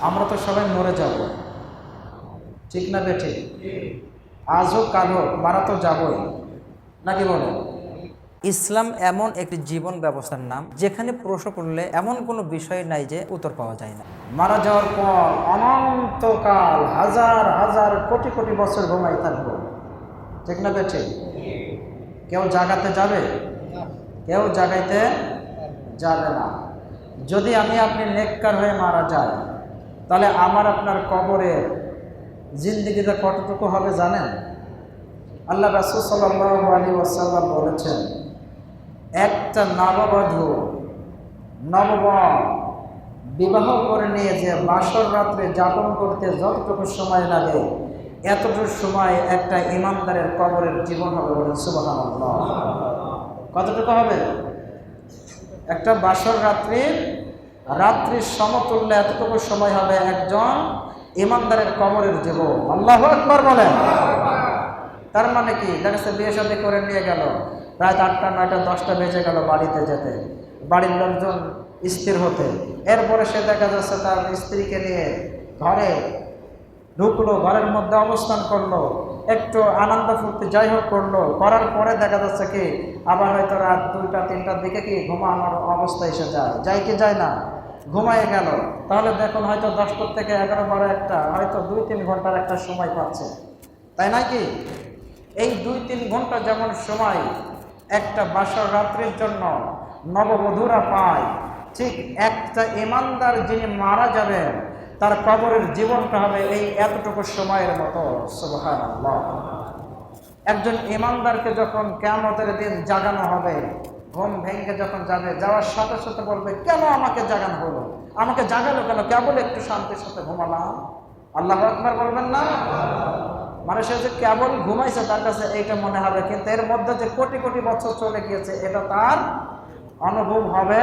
আমরা তো সবাই মরে যাব। ঠিক না বেঠে? আজ হোক কাল হোক মারা তো যাবই। নাকি বলো? ইসলাম এমন একটি জীবন ব্যবস্থার নাম যেখানে প্রশ্ন করলে এমন কোনো বিষয় নাই যে উত্তর পাওয়া যায় না। মারা যাওয়ার পর অনন্তকাল হাজার হাজার কোটি কোটি বছর ঘুমাই থাকব। ঠিক না বেঠে? কেউ জাগাতে যাবে? কেউ জাগাইতে যাবে না। যদি আমি আপনি নেককার হয়ে মারা যাই তাহলে আমার আপনার কবরের জিন্দিগিতে কতটুকু হবে জানেন? আল্লাহ রাসুল সাল্লাহ আলী ওয়াসাল্লাম বলেছেন, একটা নববধূ নববর বিবাহ করে নিয়ে যে বাসর রাত্রে যাপন করতে যতটুকু সময় লাগে, এতটুকু সময় একটা ইমানদারের কবরের জীবন হবে বলেন সুবাহ কতটুকু হবে? একটা বাসর রাত্রির রাত্রির সমতুল্য এতটুকু সময় হবে একজন ইমানদারের কবরের জীব আল্লাহ একবার বলেন। তার মানে কি? দেখা যাচ্ছে বিয়ে সাথে করে নিয়ে গেল। রাত আটটা, নয়টা, দশটা বেজে গেল বাড়িতে যেতে। বাড়ির লোকজন স্থির হতে। এরপরে সে দেখা যাচ্ছে তার স্ত্রীকে নিয়ে ঘরে ঢুকলো, ঘরের মধ্যে অবস্থান করল, একটু আনন্দ ফুর্তি যাই হোক করল, করার পরে দেখা যাচ্ছে কি, আবার হয়তো রাত দুইটা তিনটার দিকে কি ঘুমানোর অবস্থা এসে যায়। যাই কি যায় না? ঘুমায় গেল। তাহলে দেখুন হয়তো দশটার থেকে এগারো, বারো একটা, হয়তো দুই, তিন ঘণ্টার একটা সময় পাচ্ছে। তাই নাকি এই দুই, তিন ঘণ্টা যেমন সময়, একটা বাসর রাত্রির জন্য নববধূরা পায়, ঠিক একটা ইমানদার যিনি মারা যাবেন তার কবরের জীবনটা হবে এই এতটুকু সময়ের মতো সুবহান একজন ইমানদারকে যখন কেমতের দিন জাগানো হবে, ঘুম ভেঙে যখন যাবে, যাওয়ার সাথে সাথে বলবে, কেন আমাকে জাগানো হলো? আমাকে জাগালো কেন? কেবল একটু শান্তির সাথে ঘুমালাম। আল্লাহ আকবার বলবেন না। মানে সে যে কেবল ঘুমাইছে তার কাছে এইটা মনে হবে, কিন্তু এর মধ্যে যে কোটি কোটি বছর চলে গিয়েছে, এটা তার অনুভব হবে